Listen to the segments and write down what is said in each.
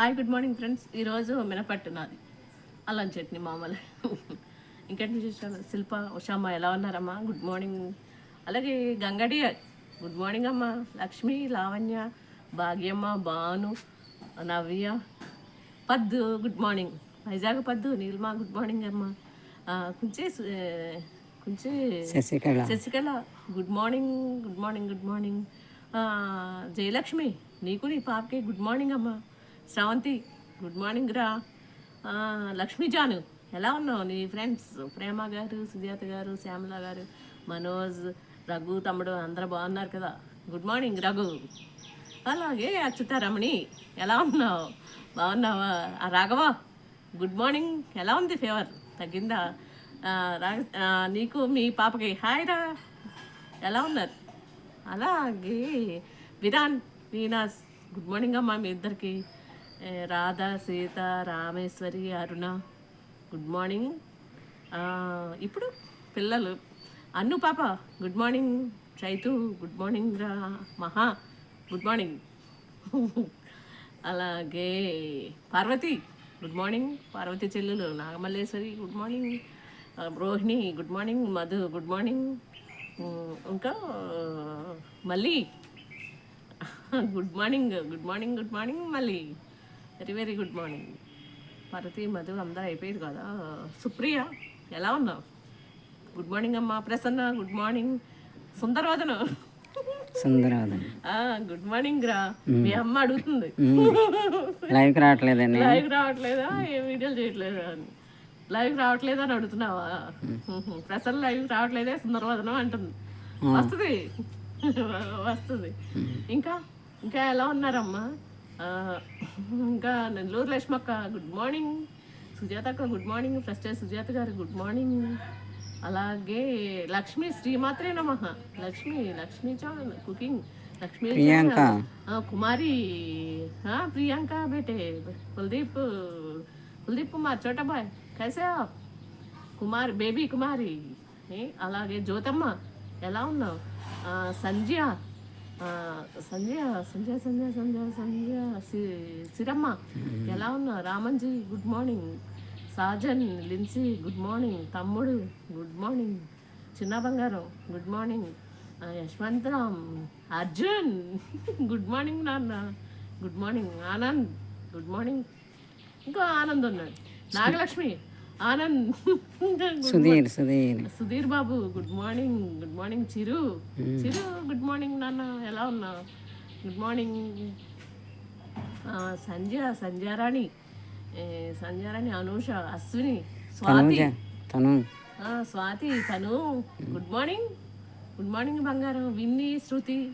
Hi good morning friends. ఈరోజు మినపట్టు నాది. అల్లం చట్నీ మామూలు. ఇంకేంటి విశేషాలు? శిల్ప ఉషామ్మ ఎలా ఉన్నారమ్మా? Good morning. అలాగే గంగడి గుడ్ మార్నింగ్ అమ్మ. లక్ష్మి లావణ్య భాగ్యమ్మ భాను నవ్య పద్దు గుడ్ మార్నింగ్. వైజాగ్ పద్దు నీలిమా గుడ్ మార్నింగ్ అమ్మ. కుంచే Kunche Sasikala. Sasikala. Good morning good morning good morning. Jayalakshmi నీకు నీ పాపకి గుడ్ మార్నింగ్ అమ్మా. శ్రవంతి గుడ్ మార్నింగ్ రా. లక్ష్మీజాను ఎలా ఉన్నావు? నీ ఫ్రెండ్స్ ప్రేమ గారు సుజాత గారు శ్యామల గారు మనోజ్ రఘు తమ్ముడు అందరూ బాగున్నారు కదా. Good morning Raghu. అలాగే అచ్యుతారమణి ఎలా ఉన్నావు? బాగున్నావా? ఆ, రాఘవ గుడ్ మార్నింగ్ ఎలా ఉంది ఫీవర్ తగ్గిందా? రా- నీకు మీ పాపకి హాయ్ రా. ఎలా ఉన్నారు? అలాగే విరాన్ వీనాస్ గుడ్ మార్నింగ్ అమ్మా మీ ఇద్దరికి. రాధా సీత రామేశ్వరి అరుణ గుడ్ మార్నింగ్ ఇప్పుడు పిల్లలు అన్ను పాప good morning Chaitu good morning రా మహా గుడ్ మార్నింగ్ అలాగే పార్వతి గుడ్ మార్నింగ్ పార్వతి చెల్లెలు Nagamalleswari good morning Rohini good morning Madhu good morning ఇంకా మళ్ళీ good morning good morning good morning మళ్ళీ. Very very good morning Parvati Madhu అందరూ అయిపోయారు కదా. సుప్రియ ఎలా ఉన్నావు? గుడ్ మార్నింగ్ అమ్మా. ప్రసన్న గుడ్ మార్నింగ్ సుందరవదన సుందరవదన్ ఆ, గుడ్ మార్నింగ్ రా మీ అమ్మ అడుగుతుంది. రావట్లేదండి. లైవ్ రావట్లేదా? ఏ వీడియోలు చేయట్లేదా అని. లైవ్ రావట్లేదా అని అడుగుతున్నావా? ప్రసన్న లైవ్ రావట్లేదే సుందరవదనం అంటుంది. వస్తుంది. వస్తుంది. ఇంకా? ఇంకా ఎలా ఉన్నారమ్మా? ఇంకా నెల్లూరు లక్ష్మక్క గుడ్ మార్నింగ్ సుజాత అక్క గుడ్ మార్నింగ్ ఫస్ట్ సుజాత గారు గుడ్ మార్నింగ్ అలాగే లక్ష్మి శ్రీమాత్రే నమ. లక్ష్మి లక్ష్మి చౌన్ కుకింగ్ లక్ష్మి ప్రియాంక. కుమారి. ప్రియాంక బేటే. కుల్దీప్ కుల్దీప్ కుమార్ చోట బాయ్. కైసే? కుమార్ బేబీ కుమారి. అలాగే జ్యోతమ్మ. ఎలా ఉన్నావు? సంధ్య. ఆ, సంధ్య సంధ్య సంధ్య సంధ్య సిరమ్మ ఎలా ఉన్నావు Ramanji good morning Sajan Lincy good morning తమ్ముడు గుడ్ మార్నింగ్ చిన్న బంగారం good morning Yashwanthram Arjun good morning నాన్న good morning Anand good morning ఇంకో ఆనంద్ ఉన్నాడు నాగలక్ష్మి ఆనంద్ సుధీర్ సుధీర్. సుధీర్ బాబు good morning good morning Chiru. Chiru good morning నాన్న ఎలా ఉన్నావు? Good morning. ఆ, సంధ్య సంధ్యారాణి. ఏ, సంధ్యారాణి అనూష అశ్విని స్వాతి. తను. ఆ, స్వాతి తను. Good morning. గుడ్ మార్నింగ్ బంగారం విన్ని శృతి.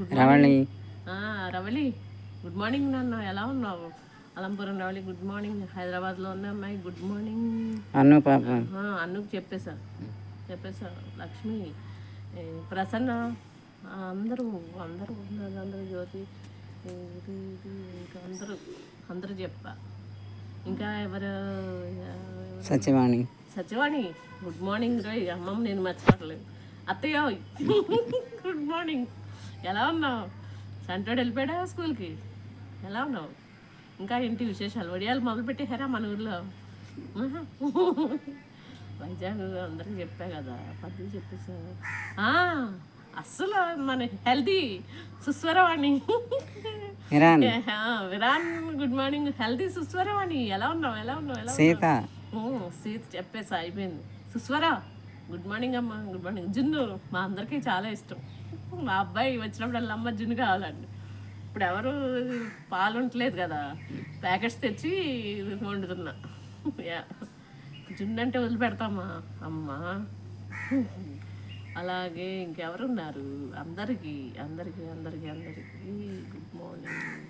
గుడ్ రవళి. ఆ, రవళి. గుడ్ మార్నింగ్ నాన్న ఎలా ఉన్నావు? అలంపురం రవళి గుడ్ మార్నింగ్ హైదరాబాద్లో ఉన్న అమ్మాయి. గుడ్ మార్నింగ్ అన్ను పాప. అన్నుకు చెప్పేశా. చెప్పేశా. లక్ష్మి ప్రసన్న అందరూ అందరూ ఉన్నారు. అందరూ జ్యోతి ఇది ఇది ఇంకా అందరూ అందరూ చెప్పా. ఇంకా ఎవరు ఎవరు- సత్యవాణి. సత్యవాణి. గుడ్ మార్నింగ్ రోయ్ అమ్మమ్మ నేను మర్చిపోవట్లేదు. అత్తయ్య గుడ్ మార్నింగ్ ఎలా ఉన్నావు? సంటోడు వెళ్ళిపోయాడా స్కూల్కి? ఎలా ఉన్నావు? ఇంకా ఏంటి విశేషాలు? వడియాలు మొదలు పెట్టేశారా మన ఊర్లో. వైజాగ్ అందరికీ చెప్పా కదా పద్దు చెప్పేసా. ఆ, అస్సలు మన healthy Susvaravani. Viran. Good morning. Healthy Susvaravani. ఎలా ఉన్నావు? ఎలా ఉన్నావు? ఎలా? సీత సీత చెప్పేసా అయిపోయింది. సుస్వరా గుడ్ మార్నింగ్ అమ్మ గుడ్ మార్నింగ్. జున్ను మా అందరికీ చాలా ఇష్టం. మా అబ్బాయి వచ్చినప్పుడు అమ్మ జున్ను కావాలండి. ఇప్పుడు ఎవరు పాలు ఉండట్లేదు కదా. ప్యాకెట్స్ తెచ్చి వండుతున్నా. జున్ను అంటే వదిలిపెడతామా? అమ్మా. అలాగే ఇంకెవరు ఉన్నారు అందరికీ అందరికీ అందరికీ అందరికీ గుడ్ మార్నింగ్.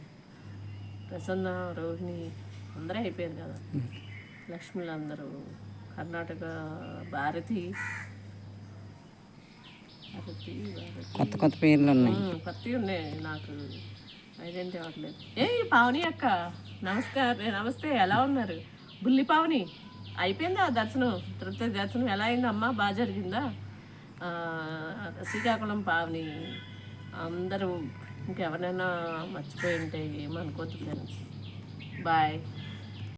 ప్రసన్న రోహిణి అందరూ అయిపోయారు కదా. లక్ష్మిలు అందరూ కర్ణాటక భారతి. భారతి కొత్త కొత్త పేర్లు ఉన్నాయి. కొత్తవి ఉన్నాయి నాకు. ఐడెంటిటీ అవ్వట్లేదు ఏ పావని అక్క నమస్కారం నమస్తే ఎలా ఉన్నారు? బుల్లి పావని అయిపోయిందా దర్శనం? తిరుపతి దర్శనం ఎలా అయిందమ్మా బాగా జరిగిందా? శ్రీకాకుళం పావని అందరూ ఇంకెవరైనా మర్చిపోయి ఉంటే ఏమనుకోవద్దు ఫ్రెండ్స్ బాయ్